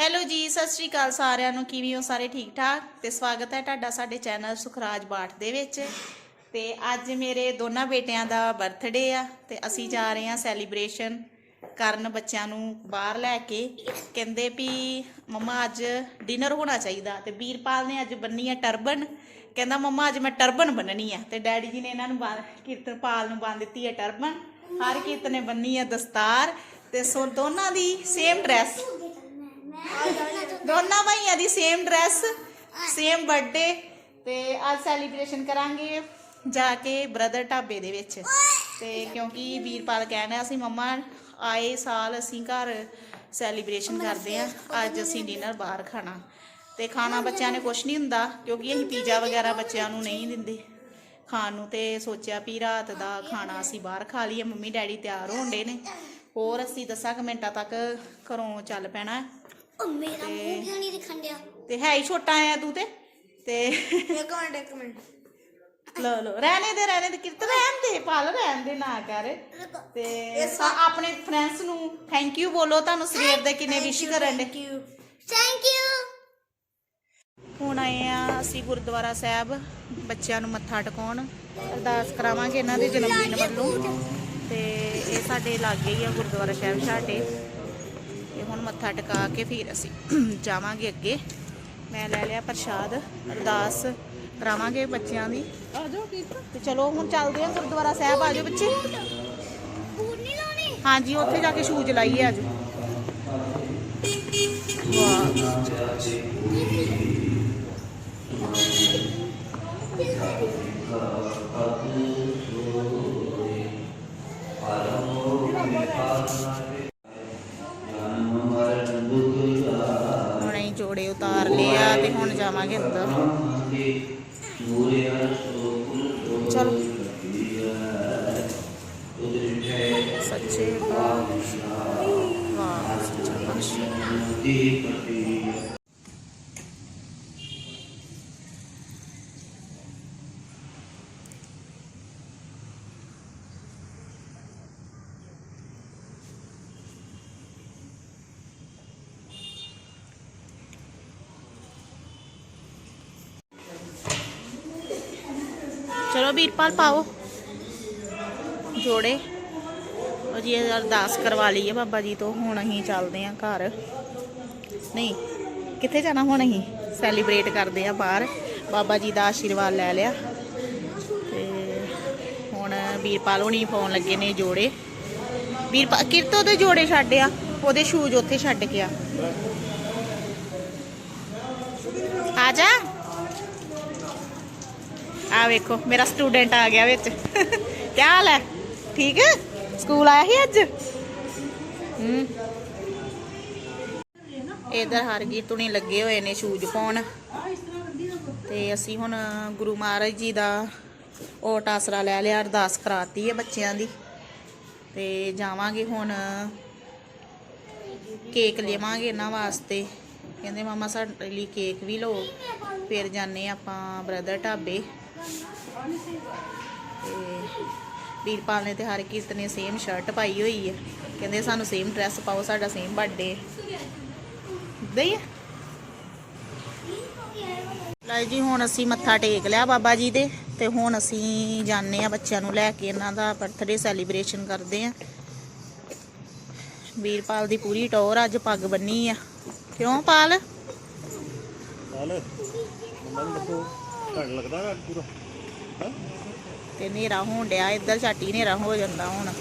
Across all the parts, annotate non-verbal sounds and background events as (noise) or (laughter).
Hello ਜੀ, ਸਤਿ ਸ਼੍ਰੀ ਅਕਾਲ ਸਾਰਿਆਂ ਨੂੰ। ਕਿਵੇਂ ਹੋ ਸਾਰੇ ਠੀਕ ਠਾਕ? ਤੇ ਸਵਾਗਤ ਹੈ ਤੁਹਾਡਾ ਸਾਡੇ ਚੈਨਲ ਸੁਖਰਾਜ ਬਾਠ ਦੇ ਵਿੱਚ। ਤੇ ਅੱਜ ਮੇਰੇ ਦੋਨਾਂ ਬੇਟਿਆਂ ਦਾ ਬਰਥਡੇ ਆ ਤੇ ਅਸੀਂ ਜਾ ਰਹੇ ਹਾਂ ਸੈਲੀਬ੍ਰੇਸ਼ਨ ਕਰਨ ਬੱਚਿਆਂ ਨੂੰ ਬਾਹਰ ਲੈ ਕੇ। ਕਹਿੰਦੇ ਵੀ ਮੰਮਾ ਅੱਜ ਡਿਨਰ ਹੋਣਾ ਚਾਹੀਦਾ ਤੇ ਵੀਰਪਾਲ ਨੇ ਅੱਜ ਬੰਨੀ ਆ ਟਰਬਨ। ਕਹਿੰਦਾ ਮੰਮਾ ਅੱਜ ਮੈਂ ਟਰਬਨ ਬੰਨਣੀ ਆ ਤੇ ਡੈਡੀ ਜੀ ਨੇ ਇਹਨਾਂ ਨੂੰ ਬੰਨ- ਕੀਰਤਨਪਾਲ ਨੂੰ ਬੰਨ ਦਿੱਤੀ ਹੈ ਟਰਬਨ। ਹਰ ਕੀਰਤਨ ਨੇ ਬੰਨੀ ਹੈ ਦਸਤਾਰ ਤੇ ਸੋ ਦੋਨਾਂ ਦੀ ਸੇਮ ਡਰੈਸ ਦੋਨਾਂ ਭਾਈਆਂ ਦੀ ਸੇਮ ਡਰੈਸ ਸੇਮ ਬਰਥਡੇ ਤੇ ਅੱਜ ਸੈਲੀਬ੍ਰੇਸ਼ਨ ਕਰਾਂਗੇ ਜਾ ਕੇ ਬ੍ਰਦਰ ਢਾਬੇ ਦੇ ਵਿੱਚ। ਤੇ ਕਿਉਂਕਿ ਵੀਰਪਾਲ ਕਹਿਣਾ ਅਸੀਂ ਮੰਮਾ, ਆਏ ਸਾਲ ਅਸੀਂ ਘਰ ਸੈਲੀਬ੍ਰੇਸ਼ਨ ਕਰਦੇ ਆ ਅੱਜ ਅਸੀਂ ਡਿਨਰ ਬਾਹਰ ਖਾਣਾ। ਤੇ ਖਾਣਾ ਬੱਚਿਆਂ ਨੇ ਕੁਛ ਨਹੀਂ ਹੁੰਦਾ, ਕਿਉਂਕਿ ਅਸੀਂ ਪੀਜ਼ਾ ਵਗੈਰਾ ਬੱਚਿਆਂ ਨੂੰ ਨਹੀਂ ਦਿੰਦੇ ਖਾਣ ਨੂੰ। ਤੇ ਸੋਚਿਆ ਵੀ ਰਾਤ ਦਾ ਖਾਣਾ ਅਸੀਂ ਬਾਹਰ ਖਾ ਲਈਏ, ਮੰਮੀ ਡੈਡੀ ਤਿਆਰ ਹੋਣ ਹੋਣਦੇ ਨੇ। ਹੋਰ ਅਸੀਂ ਦਸਾਂ ਕੁ ਮਿੰਟਾਂ ਤੱਕ ਘਰੋਂ ਚੱਲ ਪੈਣਾ। ਉਹ ਮੇਰਾ ਮੂੰਹ ਕਿਉਂ ਨਹੀਂ ਦਿਖਣ ਡਿਆ? ਤੇ ਹੈ ਹੀ ਛੋਟਾ ਆ ਤੂੰ ਤੇ। ਤੇ ਇੱਕ ਮਿੰਟ ਇੱਕ ਮਿੰਟ। ਲੋ ਲੋ ਰਹਿਣੇ ਦੇ ਰਹਿਣੇ ਦੇ ਕਿਰਤ ਰਹਿਣ ਦੇ ਪਾਲ ਰਹਿਣ ਦੇ ਨਾ ਕਰ। ਤੇ ਸਾ- ਆਪਣੇ ਫਰੈਂਡਸ ਨੂੰ ਥੈਂਕ ਯੂ ਬੋਲੋ ਤੁਹਾਨੂੰ ਸਵੇਰ ਦੇ ਕਿੰਨੇ ਵਿਸ਼ ਕਰਨ ਦੇ। ਥੈਂਕ ਯੂ ਹੁਣ ਆਏ ਆ ਅਸੀਂ ਗੁਰਦੁਆਰਾ ਸਾਹਿਬ ਬੱਚਿਆਂ ਨੂੰ ਮੱਥਾ ਟਿਕਾਉਣ। ਅਰਦਾਸ ਕਰਾਵਾਂਗੇ ਇਹਨਾਂ ਦੇ ਜਨਮ ਦਿਨ ਵੱਲੋਂ। ਤੇ ਇਹ ਸਾਡੇ ਲਾਗੇ ਹੀ ਆ ਗੁਰਦੁਆਰਾ ਸਾਹਿਬ ਛਾਟੇ। ਤੇ ਹੁਣ ਮੱਥਾ ਟਿਕਾ ਕੇ ਫਿਰ ਅਸੀਂ ਜਾਵਾਂਗੇ ਅੱਗੇ। ਮੈਂ ਲੈ ਲਿਆ ਪ੍ਰਸ਼ਾਦ ਅਰਦਾਸ ਕਰਾਵਾਂਗੇ ਬੱਚਿਆਂ ਦੀ। ਆ ਜਾਓ ਤੇ ਚਲੋ ਹੁਣ ਚੱਲਦੇ ਆ ਗੁਰਦੁਆਰਾ ਸਾਹਿਬ ਆ ਜਾਓ ਬੱਚੇ। ਬੂਟ ਨਹੀਂ ਲਾਉਣੇ? ਹਾਂਜੀ ਉੱਥੇ ਜਾ ਕੇ ਸ਼ੂਜ਼ ਲਾਈਏ ਅੱਜ। ਵਾਹ। ਤੇ ਹੁਣ ਜਾਵਾਂਗੇ ਅੰਦਰ ਚਲੋ ਵੀਰਪਾਲ, ਪਾਓ। ਜੋੜੇ। ਉਹ ਜੀ ਅਰਦਾਸ ਕਰਵਾ ਲਈ ਹੈ ਬਾਬਾ ਜੀ ਤੋਂ, ਹੁਣ ਅਸੀਂ ਚੱਲਦੇ ਆਂ ਘਰ। ਨਹੀਂ, ਕਿੱਥੇ ਜਾਣਾ ਹੁਣ ਅਸੀਂ? ਸੈਲੀਬ੍ਰੇਟ ਕਰਦੇ ਆ ਬਾਹਰ। ਬਾਬਾ ਜੀ ਦਾ ਆਸ਼ੀਰਵਾਦ ਲੈ ਲਿਆ। ਤੇ ਹੁਣ ਵੀਰਪਾਲ ਹੋਣੀ ਪਾਉਣ ਲੱਗੇ ਨੇ ਜੋੜੇ। ਵੀਰਪਾਲ, ਕਿਰਤੋ ਦੇ ਜੋੜੇ ਛੱਡਿਆ ਉਹਦੇ ਸ਼ੂਜ਼ ਉੱਥੇ ਛੱਡ ਕੇ ਆ। ਆ ਜਾ। ਆ ਵੇਖੋ, ਮੇਰਾ ਸਟੂਡੈਂਟ ਆ ਗਿਆ ਵਿੱਚ। ਕੀ ਹਾਲ ਹੈ? ਠੀਕ ਹੈ? ਸਕੂਲ ਆਇਆ ਸੀ ਅੱਜ? ਹੂੰ। ਇਧਰ ਹਰਗੀ ਤੁਣੀ ਲੱਗੇ ਹੋਏ ਨੇ ਸ਼ੂਜ਼ ਪਾਉਣ। ਤੇ ਅਸੀਂ ਹੁਣ ਗੁਰੂ ਮਹਾਰਾਜ ਜੀ ਦਾ ਓਟ ਆਸਰਾ ਲੈ ਲਿਆ, ਅਰਦਾਸ ਕਰਾਤੀ ਹੈ ਬੱਚਿਆਂ ਦੀ। ਤੇ ਜਾਵਾਂਗੇ ਹੁਣ ਕੇਕ ਲਿਆਵਾਂਗੇ ਇਹਨਾਂ ਵਾਸਤੇ। ਕਹਿੰਦੇ, ਮਾਮਾ, ਸਾਡੇ ਲਈ ਕੇਕ ਵੀ ਲਓ। ਫਿਰ ਜਾਂਦੇ ਆਪਾਂ ਬ੍ਰਦਰ ਢਾਬੇ। ਤੇ ਵੀਰਪਾਲ ਨੇ ਤੇ ਹਰ ਕੀਰਤ ਨੇ ਸੇਮ ਸ਼ਰਟ ਪਾਈ ਹੋਈ ਹੈ ਕਹਿੰਦੇ ਸਾਨੂੰ ਸੇਮ ਡਰੈਸ ਪਾਓ, ਸਾਡਾ ਸੇਮ ਬਰਥਡੇ ਦਈ ਲੈ ਜੀ, ਹੁਣ ਅਸੀਂ ਮੱਥਾ ਟੇਕ ਲਿਆ ਬਾਬਾ ਜੀ ਦੇ ਤੇ ਹੁਣ ਅਸੀਂ ਜਾਂਦੇ ਆ ਬੱਚਿਆਂ ਨੂੰ ਲੈ ਕੇ, ਇਹਨਾਂ ਦਾ ਬਰਥਡੇ ਸੈਲੀਬ੍ਰੇਸ਼ਨ ਕਰਦੇ ਆ। ਵੀਰਪਾਲ ਦੀ ਪੂਰੀ ਟੌਰ ਅੱਜ ਪੱਗ ਬੰਨੀ ਆ। ਕਿਉਂ ਪਾਲ? ਹਾਲ ਮੰਮਾ ਨੂੰ ਦੱਸੋ। ਤੁਹਾਨੂੰ ਲੱਗਦਾ ਨਾ ਪੂਰਾ। ਹਾਂ? ਤੇ ਹਨੇਰਾ ਹੋਣ ਡਿਆ, ਇੱਧਰ ਝਾਟੀ ਹਨੇਰਾ ਹੋ ਜਾਂਦਾ ਹੁਣ।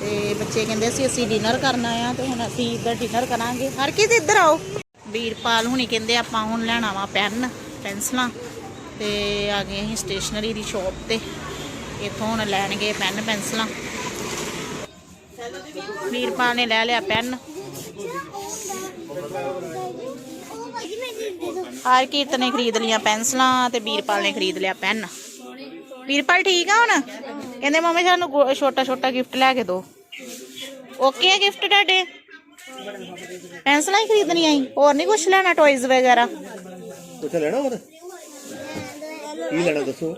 ਤੇ ਬੱਚੇ ਕਹਿੰਦੇ ਸੀ, ਅਸੀਂ ਡਿਨਰ ਕਰਨਾ ਆ ਤੇ ਹੁਣ ਅਸੀਂ ਇੱਧਰ ਡਿਨਰ ਕਰਾਂਗੇ। ਹਰ ਕਿਤੇ ਇੱਧਰ ਆਓ। ਵੀਰਪਾਲ ਹੁਣੀ ਕਹਿੰਦੇ ਆਪਾਂ ਹੁਣ ਲੈਣਾ ਵਾ ਪੈਨ, ਪੈਨਸਲਾਂ। ਤੇ ਆ ਗਏ ਅਸੀਂ ਸਟੇਸ਼ਨਰੀ ਦੀ ਸ਼ਾਪ ਤੇ। ਇੱਥੋਂ ਹੁਣ ਲੈਣਗੇ ਪੈਨ, ਪੈਨਸਲਾਂ। ਵੀਰਪਾਲ ਨੇ ਲੈ ਲਿਆ ਪੈਨ ਉਹ ਭਾਜੀ ਮੈਂ ਦੇ ਦੋ ਹਰ ਕੀਰਤ ਨੇ ਖਰੀਦ ਲੀਆਂ ਪੈਨਸਲਾਂ ਤੇ ਵੀਰਪਾਲ ਨੇ ਖਰੀਦ ਲਿਆ ਪੈਨ। ਵੀਰਪਾਲ ਠੀਕ ਆ ਹੁਣ? ਕਹਿੰਦੇ ਮੰਮੀ ਸਾਨੂੰ ਛੋਟਾ ਛੋਟਾ ਗਿਫਟ ਲੈ ਕੇ ਦਿਓ ਓਕੇ ਆ ਗਿਫਟ ਤੁਹਾਡੇ? ਪੈਨਸਲਾਂ ਹੀ ਖਰੀਦਣੀਆਂ ਸੀ ਹੋਰ ਨਹੀਂ ਕੁਝ ਲੈਣਾ ਟੌਇਜ਼ ਵਗੈਰਾ? ਕੁਛ ਲੈਣਾ ਹੋਰ? ਕੀ ਲੈਣਾ ਦੱਸੋ?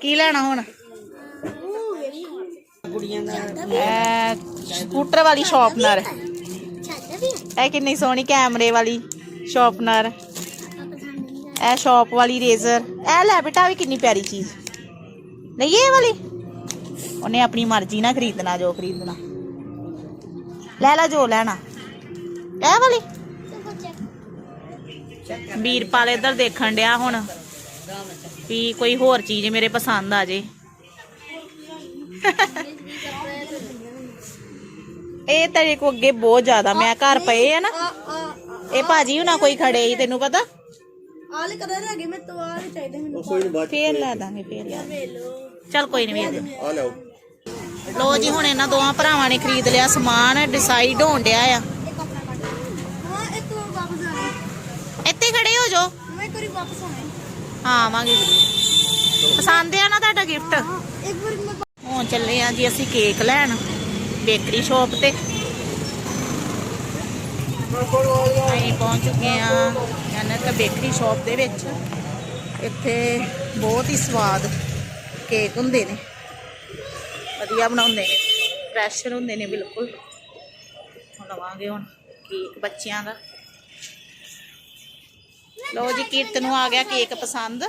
ਕੀ ਲੈਣਾ ਹੁਣ? ਦਾ ਸਕੂਟਰ ਵਾਲੀ ਵੀ। ਇਹ ਕਿੰਨੀ ਸੋਹਣੀ ਕੈਮਰੇ ਵਾਲੀ ਸ਼ਾਰਪਨਰ ਇਹ ਸ਼ਾਪ ਵਾਲੀ ਰੇਜ਼ਰ ਇਹ ਲੈ ਬੇਟਾ ਵੀ ਕਿੰਨੀ ਪਿਆਰੀ ਚੀਜ਼। ਲਈਏ ਇਹ ਵਾਲੀ। ਉਹਨੇ ਆਪਣੀ ਮਰਜ਼ੀ ਨਾਲ ਖਰੀਦਣਾ, ਜੋ ਖਰੀਦਣਾ। ਲੈ ਲੈ, ਜੋ ਲੈਣਾ। ਇਹ ਵਾਲੀ। ਵੀਰਪਾਲ ਇੱਧਰ ਦੇਖਣ ਡਿਆ ਹੁਣ ਵੀ ਕੋਈ ਹੋਰ ਚੀਜ਼ ਮੇਰੇ ਪਸੰਦ ਆ ਜੇ। ਇਹ ਤੇਰੇ ਕੋ ਅੱਗੇ ਬਹੁਤ ਜ਼ਿਆਦਾ, ਮੈਂ ਘਰ ਪਏ ਆ ਨਾ। ਇਹ ਭਾਜੀ ਹੁਣਾ ਕੋਈ ਖੜੇ ਸੀ, ਤੈਨੂੰ ਪਤਾ? ਆਲੇ ਕਲਰ ਹੈਗੇ ਮੈਂ ਤੋਂ ਆਲੇ ਚਾਹੀਦੇ ਮੈਨੂੰ। ਉਹ ਕੋਈ ਨਹੀਂ ਬਾਅਦ ਫੇਰ ਲੈ ਦਾਂਗੇ ਫੇਰ ਲੈ ਦਾਂਗੇ। ਚੱਲ ਕੋਈ ਨਹੀਂ ਵੇਖ ਦੇ ਆ ਲਿਆਓ। ਲੋ ਜੀ ਹੁਣ ਇਹਨਾਂ ਦੋਵਾਂ ਭਰਾਵਾਂ ਨੇ ਖਰੀਦ ਲਿਆ ਸਮਾਨ ਡਿਸਾਈਡ ਹੋਣ ਡਿਆ ਆ। ਇੱਕ ਆਪਣਾ ਕੱਟ ਹਾਂ ਇੱਕ ਵਾਰ ਵਾਪਸ ਆਣਾ ਇੱਥੇ ਖੜੇ ਹੋ ਜਾਓ। ਮੈਂ ਇੱਕ ਵਾਰੀ ਵਾਪਸ ਆਣਾ ਹਾਂ ਆਵਾਂਗੇ। ਜ਼ਰੂਰ ਪਸੰਦ ਆ ਨਾ ਤੁਹਾਡਾ ਗਿਫਟ ਹਾਂ ਇੱਕ ਵਾਰ ਮੈਂ ਹੁਣ ਚੱਲੇ ਆ ਜੀ ਅਸੀਂ ਕੇਕ ਲੈਣ ਬੇਕਰੀ ਸ਼ਾਪ ਤੇ। ਅਸੀਂ ਪਹੁੰਚ ਚੁੱਕੇ ਆ ਜਨਤ ਬੇਕਰੀ ਸ਼ਾਪ ਦੇ ਵਿੱਚ। ਇੱਥੇ ਬਹੁਤ ਹੀ ਸਵਾਦ ਕੇਕ ਹੁੰਦੇ ਨੇ। ਵਧੀਆ ਬਣਾਉਂਦੇ ਨੇ ਫਰੈਸ਼ ਹੁੰਦੇ ਨੇ ਬਿਲਕੁਲ। ਲਵਾਂਗੇ ਹੁਣ ਕੇਕ ਬੱਚਿਆਂ ਦਾ। ਲੋ ਜੀ ਕੀਰਤ ਨੂੰ ਆ ਗਿਆ ਕੇਕ ਪਸੰਦ।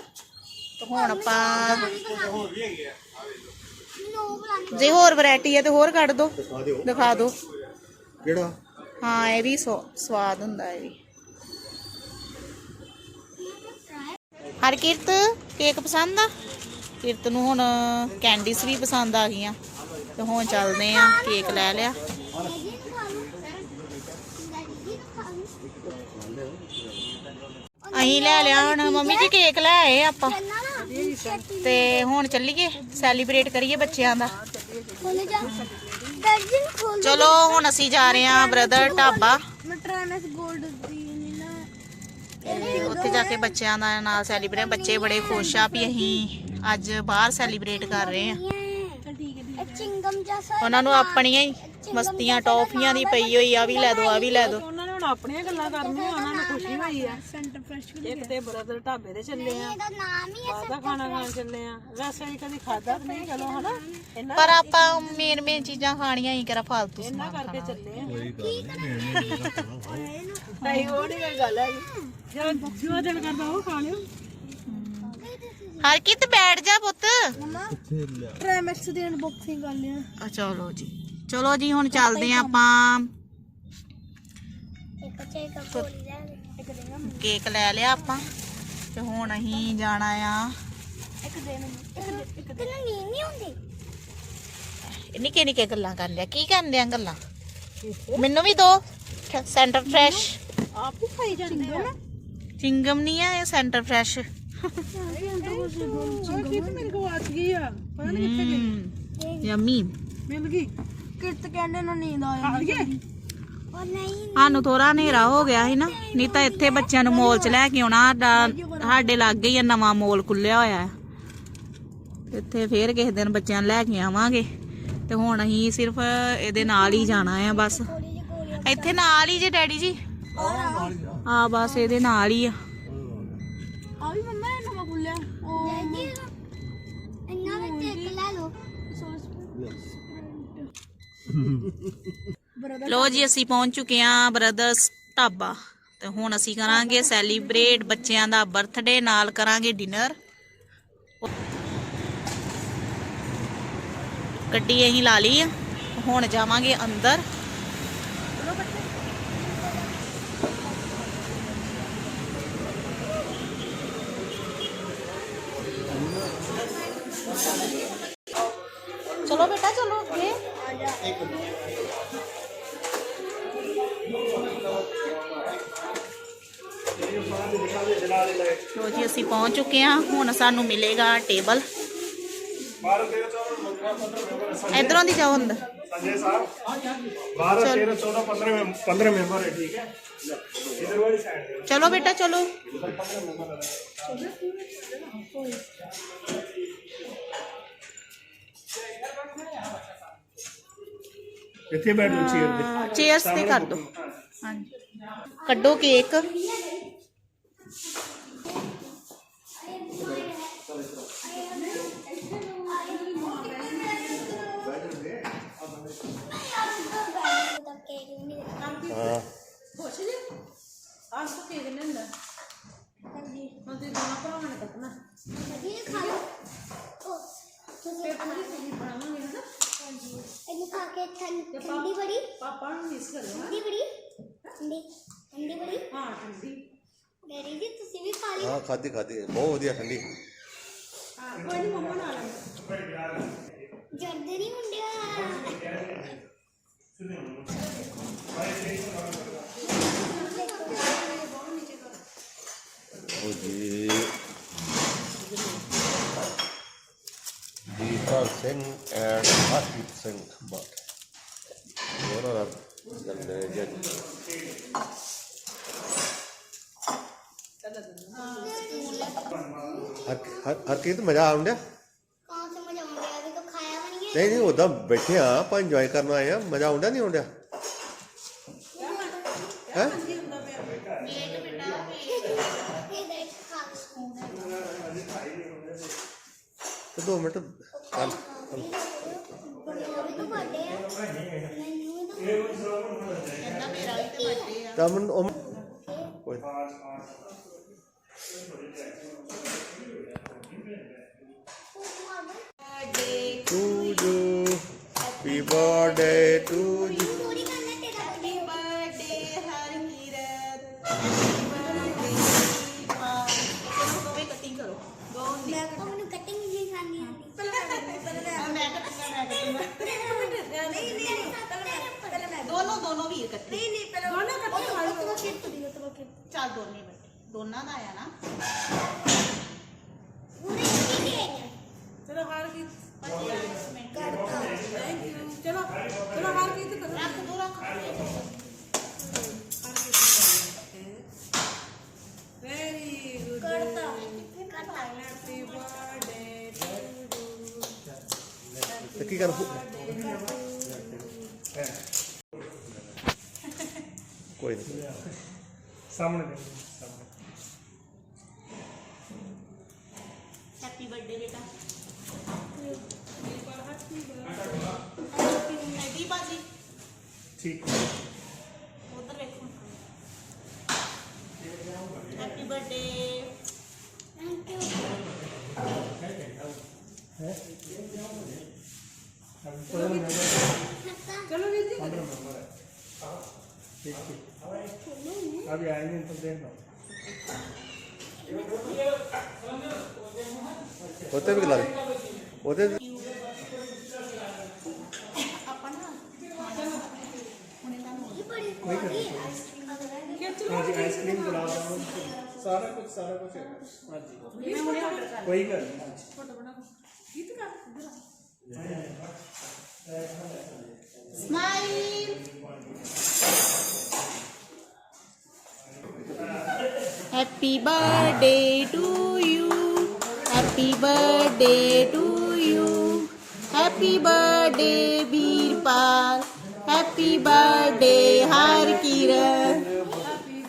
ਤੇ ਹੁਣ ਆਪਾਂ ਜੇ ਹੋਰ ਵੈਰਾਈਟੀ ਹੈ ਤੇ ਹੋਰ ਕੱਢ ਦੋ, ਦਿਖਾ ਦਿਓ ਦੋ। ਕਿਹੜਾ? ਹਾਂ, ਇਹ ਵੀ ਸੋ- ਸਵਾਦ ਹੁੰਦਾ ਇਹ ਵੀ। ਹਰਕੀਰਤ, ਕੇਕ ਪਸੰਦ ਆ? ਕੀਰਤ ਨੂੰ ਹੁਣ ਕੈਂਡੀਸ ਵੀ ਪਸੰਦ ਆ ਗਈਆਂ। ਤੇ ਹੁਣ ਚੱਲਦੇ ਆ, ਕੇਕ ਲੈ ਲਿਆ। ਅਸੀਂ ਲੈ ਲਿਆ ਹੁਣ, ਮੰਮੀ ਜੀ ਕੇਕ ਲੈ ਆਏ ਆਪਾਂ। ਤੇ ਹੁਣ ਚੱਲੀਏ, ਸੈਲੀਬ੍ਰੇਟ ਕਰੀਏ ਬੱਚਿਆਂ ਦਾ। ਖੋਲ ਚਲੋ ਹੁਣ ਅਸੀਂ ਜਾ ਰਹੇ ਆ ਬ੍ਰਦਰ ਢਾਬਾ। ਉੱਥੇ ਜਾ ਕੇ ਬੱਚਿਆਂ ਦਾ ਨਾਲ ਸੈਲੀਬ੍ਰੇਟ ਬੱਚੇ ਬੜੇ ਖੁਸ਼ ਆ ਵੀ ਅਸੀਂ ਅੱਜ ਬਾਹਰ ਸੈਲੀਬ੍ਰੇਟ ਕਰ ਰਹੇ ਆ ਠੀਕ ਹੈ ਇਹ ਚਿੰਗਮ ਜੈਸਾ ਉਹਨਾਂ ਨੂੰ ਆਪਣੀਆਂ ਹੀ ਮਸਤੀਆਂ ਟੌਫੀਆਂ ਦੀ ਪਈ ਹੋਈ ਆ ਵੀ ਲੈ ਦੋ ਆ ਵੀ ਲੈ ਦੋ। ਉਹਨਾਂ ਨੇ ਹੁਣ ਆਪਣੀਆਂ ਗੱਲਾਂ ਕਰਨੀਆਂ ਉਹਨਾਂ ਨੂੰ ਖੁਸ਼ੀ ਹੋਈ ਆ। ਸੈਂਟਰ ਫਰੈਸ਼ ਇੱਕ ਤੇ ਬਰਦਰ ਢਾਬੇ ਤੇ ਚੱਲੇ ਆ। ਇਹਦਾ ਨਾਮ ਹੀ ਬਾਹਰ ਦਾ ਖਾਣਾ ਖਾਣ ਚੱਲੇ ਆ। ਵੈਸੇ ਵੀ ਕਦੀ ਖਾਦਾ ਤੇ ਨਹੀਂ ਚਲੋ ਹਨਾ। ਇਹਨਾਂ ਪਰ ਆਪਾਂ ਮੇਨ ਮੇਨ ਚੀਜ਼ਾਂ ਖਾਣੀਆਂ ਹੀ ਕਰਾ ਫਾਲਤੂ ਇਹਨਾਂ ਸਮਾਨ ਕਰਕੇ ਚੱਲੇ ਆ। ਨਹੀਂ ਉਹ ਨਹੀਂ ਕੋਈ ਗੱਲ ਹੈਗੀ। ਜੋ ਜੋ ਦਿਲ ਕਰਦਾ ਉਹ ਖਾ ਲਿਓ। ਹਰ ਕਿਤ ਬੈਠ ਜਾ ਪੁੱਤ। ਮਮਾ। ਦੀ ਅਨਬਾਕਸਿੰਗ ਕਰ ਲਿਆ। ਆ ਚਲੋ ਜੀ। ਚਲੋ ਜੀ ਹੁਣ ਚੱਲਦੇ ਆ ਆਪਾਂ। ਇੱਕ ਚੇ ਇੱਕ ਗੋਲੀ ਲੈ ਕੇਕ ਲੈ ਲਿਆ ਆਪਾਂ ਤੇ ਹੁਣ ਅਸੀਂ ਜਾਣਾ ਆ। ਇੱਕ ਦੇ ਨਾ ਇੱਕ ਨੀਂਦ ਨਹੀਂ ਹੁੰਦੀ ਨਿੱਕੇ ਨਿੱਕੇ ਗੱਲਾਂ ਕਰਨ ਲਿਆ ਕੀ ਕਰਨ ਲਿਆ ਗੱਲਾਂ? ਮੈਨੂੰ ਵੀ ਦੋ ਸੈਂਟਰ ਫਰੈਸ਼ ਆਪ ਹੀ ਖਾਈ ਜਾਂਦੇ ਆ। ਚਿੰਗਮ? ਨਹੀਂ ਆ ਇਹ ਸੈਂਟਰ ਫਰੈਸ਼ ਯਮੀ। ਮਿਲ ਗਈ। ਕਿਰਤ ਕਹਿੰਦੇ ਨਾ ਨੀਂਦ ਆ ਨਹੀਂ ਸਾਨੂੰ ਥੋੜਾ ਹਨੇਰਾ ਹੋ ਗਿਆ ਸੀ ਨਾ ਨਹੀਂ ਤਾਂ ਇੱਥੇ ਬੱਚਿਆਂ ਨੂੰ ਮੋਲ 'ਚ ਲੈ ਕੇ ਆਉਣਾ ਸਾਡਾ ਸਾਡੇ ਲਾਗੇ ਹੀ ਆ ਨਵਾਂ ਮੋਲ ਖੁੱਲਿਆ ਹੋਇਆ ਹੈ। ਇੱਥੇ ਫੇਰ ਕਿਸੇ ਦਿਨ ਬੱਚਿਆਂ ਨੂੰ ਲੈ ਕੇ ਆਵਾਂਗੇ ਤੇ ਹੁਣ ਅਸੀਂ ਸਿਰਫ ਇਹਦੇ ਨਾਲ ਹੀ ਜਾਣਾ ਆ ਬਸ। ਇੱਥੇ ਨਾਲ ਹੀ ਜੇ ਡੈਡੀ ਜੀ? ਆ ਬਸ ਇਹਦੇ ਨਾਲ ਹੀ ਆ। ਆ ਵੀ ਮੰਮਾ ਨੇ ਨਵਾਂ ਖੁੱਲਿਆ ਉਹ ਡੈਡੀ ਇੰਨਾ ਵਿੱਚ ਇੱਕ ਲੈ ਲਓ। ਲੋ ਜੀ ਅਸੀਂ ਪਹੁੰਚ ਚੁੱਕੇ ਆ ਬ੍ਰਦਰਸ ਢਾਬਾ। ਤੇ ਹੁਣ ਅਸੀਂ ਕਰਾਂਗੇ ਸੈਲੀਬ੍ਰੇਟ ਬੱਚਿਆਂ ਦਾ ਬਰਥਡੇ ਨਾਲ ਕਰਾਂਗੇ ਡਿਨਰ ਗੱਡੀ ਅਸੀਂ ਲਾ ਲਈ ਹੁਣ ਜਾਵਾਂਗੇ ਅੰਦਰ। ਪਹੁੰਚ ਚੁੱਕੇ ਹਾਂ ਹੁਣ ਸਾਨੂੰ ਮਿਲੇਗਾ ਟੇਬਲ ਇਧਰੋਂ ਦੀ ਜਾਓ ਅੰਦਰ संजय साहब बारह तेरह चौदह पंद्रह में पंद्रह मेंबर है ठीक है इधर वाली साइड ਚਲੋ ਬੇਟਾ ਚਲੋ ਇੱਥੇ ਬੈਠ ਜਾਓ ਚੇਅਰ ਤੇ ਚੇਅਰਸ ਤੇ ਕਰ ਦੋ ਹਾਂਜੀ ਕੱਢੋ ਕੇਕ ਬੜੀ ਪਾਪਾ ਨੂੰ ਮਿਸ ਕਰੋ ਠੰਡੀ ਬੜੀ ਠੰਡੀ ਠੰਡੀ ਬੜੀ ਹਾਂ ਠੰਡੀ ਡੈਡੀ ਜੀ ਤੁਸੀਂ ਵੀ ਖਾ ਲਈ ਹਾਂ ਖਾਦੀ ਖਾਦੀ ਬਹੁਤ ਵਧੀਆ ਠੰਡੀ ਹਾਂ ਕੋਈ ਨਹੀਂ ਮੰਮਾ ਨਾਲ ਆਉਂਦੇ ਜਰਦੇ ਨਹੀਂ ਮੁੰਡਿਆ ਉਹ ਜੀ ਦੀਪਕ ਸਿੰਘ ਐਂਡ ਹਰਪ੍ਰੀਤ ਸਿੰਘ ਬਟ ਉਹਨਾਂ ਦਾ ਜਨਮ ਜੀ ਹਰ ਹਰ ਹਰ ਕੀ ਮਜ਼ਾ ਆਉਂਦਾ? ਕੌਣ ਸੇ ਮਜ਼ਾ ਆਉਂਦਾ? ਤਾਂ ਖਾਇਆ ਵੀ ਨਹੀਂ ਹੈ। ਨਹੀਂ ਨਹੀਂ ਉਦਾਂ ਬੈਠੇ ਆ ਆਪਾਂ ਇੰਜੋਏ ਕਰਨ ਆਏ ਆ ਮਜ਼ਾ ਆਉਂਦਾ ਨਹੀਂ ਆਉਂਦਾ? ਹੈ? ਇਹ ਦੇਖ ਖਾ ਤੇ ਦੋ ਮਿੰਟ ਚੱਲ। ਉਹ ਵੀ ਤਾਂ ਵੱਡੇ ਆ ਮੈਨੂੰ ਤਾਂ ਕਹਿੰਦਾ ਮੇਰਾ ਵੀ ਤੇ ਵੱਡੇ ਆ ਤਾਂ ਮਨ ਉਹ ਕੋਈ to you happy birthday to you ਥੋੜੀ ਕਰਨਾ ਤੇਰਾ happy birthday Harkirat happy birthday ਪਾ ਚਲੋ ਦੋਵੇਂ ਕਟਿੰਗ ਕਰੋ ਦੋ ਮੈਂ ਉਹ ਮੈਨੂੰ ਕਟਿੰਗ ਨਹੀਂ ਖਾਣੀ ਆਉਂਦੀ ਪਹਿਲਾਂ ਮੈਂ ਮੈਂ ਕਟਿੰਗ ਮੈਂ ਕਟਿੰਗ ਨਹੀਂ ਨਹੀਂ ਪਹਿਲਾਂ ਮੈਂ ਦੋਨੋਂ ਦੋਨੋਂ ਵੀਰ ਇਕੱਠੇ ਨਹੀਂ ਨਹੀਂ ਪਹਿਲਾਂ ਦੋਨੋਂ ਕੱਟੇ ਵਾਲੇ ਉਹ ਤਾਂ ਕਿੱਟ ਦਿਓ ਤਾਂ ਕਿ ਚੱਲ ਦੋਨੇ ਬੈਠੇ ਦੋਨਾਂ ਦਾ ਆਇਆ ਨਾ ਉਹਨੇ ਕੀ ਕਿਹਾ ਚਲੋ ਹਾਰ ਕੀ ਕਰਤਾ ਥੈਂਕ ਯੂ ਚਲੋ ਚਲੋ ਹਾਰ ਕੀ ਤੇ ਕਰੋ ਰੱਖ ਦੋ ਰੱਖ ਵੈਰੀ ਗੁੱਡ ਕਰਤਾ ਕਰਤਾ ਹੈਪੀ ਬਰਥਡੇ ਟੂ ਤੇ ਕੀ ਕਰ ਕੋਈ ਨਹੀਂ ਸਾਹਮਣੇ ਦੇਖੋ ਸਾਹਮਣੇ ਹੈਪੀ ਬਰਥਡੇ ਬੇਟਾ ਹੈਪੀ ਬਾਜੀ ਠੀਕ ਉਧਰ ਵੇਖੋ ਹੈਪੀ ਬਰਥਡੇ ਥੈਂਕ ਯੂ ਚਲੋ ਵੀਰ ਜੀ ठीक ठीक अभी आएंगे तो देख लो ਉੱਤੇ ਵੀ ਲਾ ਦੇ ਉਹਦੇ वही कर सकते हाँ जी आइसक्रीम गुलाब जामुन सारा कुछ सारा कुछ हाँ जी वही कर smile happy birthday to you happy birthday to you happy birthday Birpal happy birthday to you happy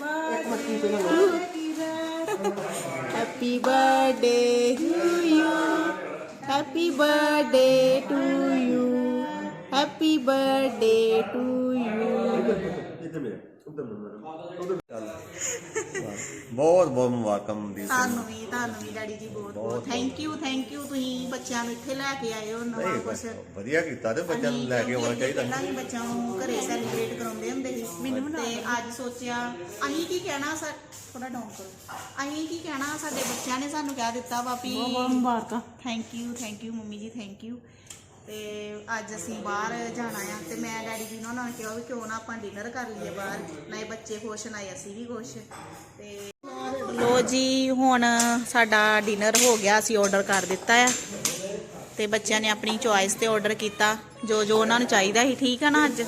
happy birthday to you happy birthday to you happy birthday to ਬਹੁਤ ਬਹੁਤ ਮੁਬਾਰਕਾਂ ਮਨਦੀਪ ਸਿੰਘ ਤੁਹਾਨੂੰ ਵੀ ਤੁਹਾਨੂੰ ਵੀ ਡੈਡੀ ਜੀ ਬਹੁਤ ਬਹੁਤ ਥੈਂਕ ਯੂ ਥੈਂਕ ਯੂ ਤੁਸੀਂ ਬੱਚਿਆਂ ਨੂੰ ਇੱਥੇ ਲੈ ਕੇ ਆਏ ਹੋ ਨਵਾਂ ਨਹੀਂ ਕੁਛ। ਬਸ ਵਧੀਆ ਕੀਤਾ ਤੇ ਬੱਚਿਆਂ ਨੂੰ ਲੈ ਕੇ ਆਉਣਾ ਚਾਹੀਦਾ। ਪਹਿਲਾਂ ਹੀ ਬੱਚਿਆਂ ਨੂੰ ਘਰੇ ਸੈਲੀਬ੍ਰੇਟ ਕਰਾਉਂਦੇ ਹੁੰਦੇ ਸੀ। ਮੈਨੂੰ ਤੇ ਅੱਜ ਸੋਚਿਆ ਅਸੀਂ ਕੀ ਕਹਿਣਾ ਸਰ ਥੋੜਾ ਡਾਊਨ ਕਰੋ। ਅਸੀਂ ਕੀ ਕਹਿਣਾ ਸਾਡੇ ਬੱਚਿਆਂ ਨੇ ਸਾਨੂੰ ਕਹਿ ਦਿੱਤਾ ਵਾ ਵੀ ਮੁਬਾਰਕਾਂ। Thank you thank you mummy ji thank you ਤੇ ਅੱਜ ਅਸੀਂ ਬਾਹਰ ਜਾਣਾ ਆ ਤੇ ਮੈਂ ਡੈਡੀ ਜੀ ਨੂੰ ਉਹਨਾਂ ਨੇ ਕਿਹਾ ਵੀ ਕਿਉਂ ਨਾ ਆਪਾਂ ਡਿਨਰ ਕਰ ਲਈਏ ਬਾਹਰ। ਨਾਲੇ ਬੱਚੇ ਖੁਸ਼ ਨਾਲੇ ਅਸੀਂ ਵੀ ਖੁਸ਼। ਤੇ ਲੋ ਜੀ, ਹੁਣ ਸਾਡਾ ਡਿਨਰ ਹੋ ਗਿਆ, ਅਸੀਂ ਆਰਡਰ ਕਰ ਦਿੱਤਾ ਆ। ਤੇ ਬੱਚਿਆਂ ਨੇ ਆਪਣੀ ਚੁਆਇਸ ਤੇ ਆਰਡਰ ਕੀਤਾ। ਜੋ ਜੋ ਉਹਨਾਂ ਨੂੰ ਚਾਹੀਦਾ ਸੀ, ਠੀਕ ਆ ਨਾ ਅੱਜ?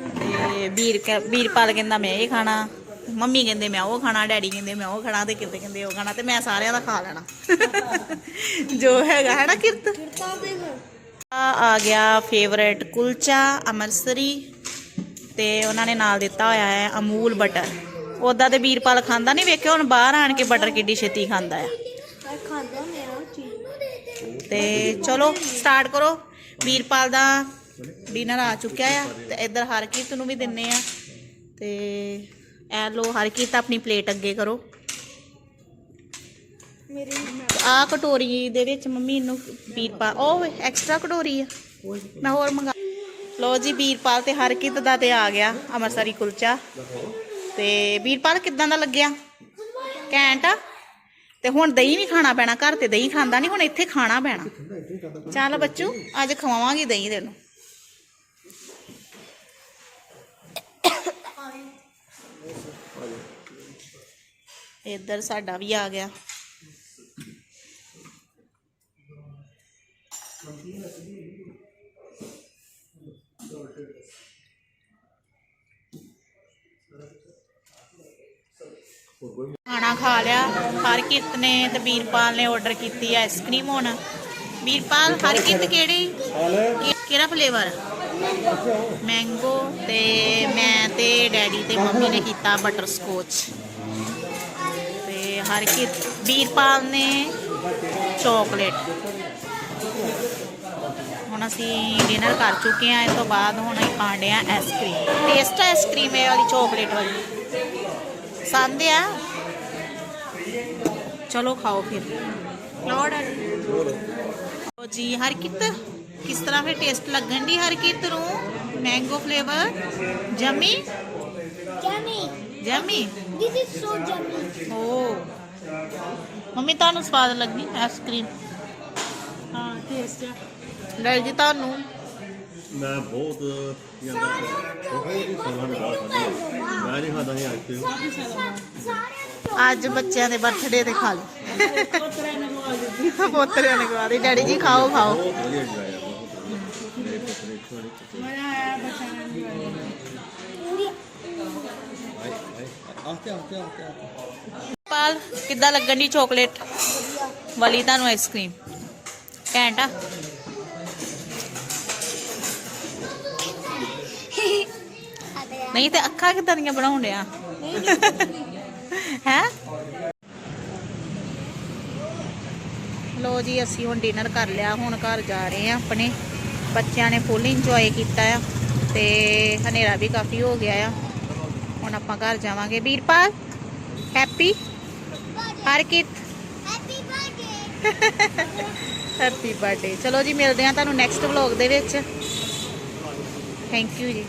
ਤੇ ਵੀਰ ਕਹਿ- ਵੀਰਪਾਲ ਕਹਿੰਦਾ, ਮੈਂ ਇਹ ਖਾਣਾ। ਮੰਮੀ ਕਹਿੰਦੇ, ਮੈਂ ਉਹ ਖਾਣਾ। ਡੈਡੀ ਕਹਿੰਦੇ, ਮੈਂ ਉਹ ਖਾਣਾ। ਤੇ ਕਿਤੇ ਕਹਿੰਦੇ, ਉਹ ਖਾਣਾ। ਤੇ ਮੈਂ ਸਾਰਿਆਂ ਦਾ ਖਾ ਲੈਣਾ। (laughs) ਜੋ ਹੈਗਾ, ਹੈ ਨਾ ਕਿਰਤ? ਆ ਆ ਗਿਆ ਫੇਵਰੇਟ ਕੁਲਚਾ, ਅਮਰਸਰੀ। ਤੇ ਉਹਨਾਂ ਨੇ ਨਾਲ ਦਿੱਤਾ ਹੋਇਆ ਹੈ ਅਮੂਲ ਬਟਰ ਉਦਾਂ ਤੇ ਵੀਰਪਾਲ ਖਾਂਦਾ ਨਹੀਂ ਵੇਖਿਓ ਹੁਣ ਬਾਹਰ ਆਣ ਕੇ ਬਟਰ ਕਿੱਡੀ ਛੇਤੀ ਖਾਂਦਾ ਆ। ਮੈਂ ਖਾਂਦਾ ਮੇਰਾ ਚੀਜ਼। ਤੇ ਚਲੋ ਸਟਾਰਟ ਕਰੋ। ਵੀਰਪਾਲ ਦਾ ਡਿਨਰ ਆ ਚੁੱਕਿਆ ਆ ਤੇ ਇੱਧਰ ਹਰਕੀਰਤ ਨੂੰ ਵੀ ਦਿੰਨੇ ਆ। ਤੇ ਐ ਲੋ ਹਰਕੀਰਤ ਆਪਣੀ ਪਲੇਟ ਅੱਗੇ ਕਰੋ। ਮੇਰੀ ਆ ਕਟੋਰੀ ਦੇ ਵਿੱਚ ਮੰਮੀ ਨੂੰ ਵੀਰਪਾਲ ਉਹ ਐਕਸਟਰਾ ਕਟੋਰੀ ਆ। ਮੈਂ ਹੋਰ ਮੰਗਾ ਲੋ ਜੀ ਵੀਰਪਾਲ ਤੇ ਹਰਕਿਤ ਦਾ ਤੇ ਆ ਗਿਆ ਅੰਮ੍ਰਿਤਸਰੀ ਕੁਲਚਾ। ਤੇ ਵੀਰਪਾਲ ਕਿੱਦਾਂ ਦਾ ਲੱਗਿਆ? ਘੈਂਟ ਤੇ ਹੁਣ ਦਹੀਂ ਵੀ ਖਾਣਾ ਪੈਣਾ, ਘਰ ਤੇ ਦਹੀਂ ਖਾਂਦਾ ਨਹੀਂ ਹੁਣ ਇੱਥੇ ਖਾਣਾ ਪੈਣਾ। ਚੱਲ ਬੱਚੂ, ਅੱਜ ਖਵਾਵਾਂਗੀ ਦਹੀਂ ਤੈਨੂੰ। ਇੱਧਰ ਸਾਡਾ ਵੀ ਆ ਗਿਆ ਖਾਣਾ ਖਾ ਲਿਆ ਹਰਕਿਤ ਨੇ ਤੇ ਵੀਰਪਾਲ ਨੇ ਆਰਡਰ ਕੀਤੀ ਆਈਸਕ੍ਰੀਮ ਹੁਣ। ਵੀਰਪਾਲ ਹਰਕਿਤ ਕਿਹੜੀ? ਕਿਹੜਾ ਫਲੇਵਰ ਮੈਂਗੋ ਤੇ ਮੈਂ ਤੇ ਡੈਡੀ ਤੇ ਮੰਮੀ ਨੇ ਕੀਤਾ ਬਟਰ ਸਕੋਚ ਤੇ ਹਰਕਿਤ ਵੀਰਪਾਲ ਨੇ ਚਾਕਲੇਟ ਹੁਣ ਅਸੀਂ ਡਿਨਰ ਕਰ ਚੁੱਕੇ ਆ, ਇਸ ਤੋਂ ਬਾਅਦ ਹੁਣ ਅਸੀਂ ਖਾਂਦੇ ਆ ਆਈਸਕ੍ਰੀਮ ਟੇਸਟ ਆਈਸਕ੍ਰੀਮ ਇਹ ਵਾਲੀ ਚਾਕਲੇਟ ਵਾਲੀ। ਪਸੰਦ ਆ? ਚਲੋ ਖਾਓ ਫਿਰ। ਲਓ ਡੈਡੀ ਲਓ ਜੀ ਹਰਕਿਤ ਕਿਸ ਤਰ੍ਹਾਂ ਫਿਰ ਟੇਸਟ ਲੱਗਣ ਦੀ ਹਰਕਿਤ ਨੂੰ? ਮੈਂਗੋ ਫਲੇਵਰ ਜਮੀ? Yummy. ਜਮੀ? This is so yummy. O. Mummy ਤੁਹਾਨੂੰ ਸਵਾਦ ਲੱਗੀ ਆਈਸਕ੍ਰੀਮ ਹਾਂ ਟੇਸਟ ਆ। ਡੈਡੀ ਜੀ ਤੁਹਾਨੂੰ? ਮੈਂ ਬਹੁਤ ਜਾਂਦਾ ਬਹੁਤ ਹੀ ਸੋਹਣਾ ਲਗਾ ਸਕਦੀ ਮੈਂ ਨਹੀਂ ਖਾਦਾ ਨਹੀਂ ਅੱਜ ਤੇ ਅੱਜ ਬੱਚਿਆਂ ਦੇ ਬਰਥਡੇ ਤੇ ਖਾ ਲਓ। ਪੋਤਰਿਆਂ ਨੇ ਖਵਾ ਦੇ ਡੈਡੀ ਜੀ ਖਾਓ ਖਾਓ। ਆ ਪਾਲ ਕਿੱਦਾਂ ਲੱਗਣ ਦੀ ਚਾਕਲੇਟ ਵਾਲੀ ਤੁਹਾਨੂੰ ਆਈਸਕ੍ਰੀਮ ਘੈਂਟ ਆ। (laughs) ਨਹੀਂ ਤੇ ਅੱਖਾਂ ਕਿੱਦਾਂ ਦੀਆਂ ਬਣਾਉਣ ਡਿਆ? ਹੈ? ਲੋ ਜੀ ਅਸੀਂ ਹੁਣ ਡਿਨਰ ਕਰ ਲਿਆ ਹੁਣ ਘਰ ਜਾ ਰਹੇ ਆ ਆਪਣੇ। ਬੱਚਿਆਂ ਨੇ ਫੁੱਲ ਇੰਜੋਏ ਕੀਤਾ ਆ ਤੇ ਹਨੇਰਾ ਵੀ ਕਾਫੀ ਹੋ ਗਿਆ ਆ। ਹੁਣ ਆਪਾਂ ਘਰ ਜਾਵਾਂਗੇ। Veerpal happy Harkirat? Happy birthday. Happy birthday ਚਲੋ ਜੀ ਮਿਲਦੇ ਆ ਤੁਹਾਨੂੰ ਨੈਕਸਟ ਵਲੌਗ ਦੇ ਵਿੱਚ। ਥੈਂਕ ਯੂ ਜੀ।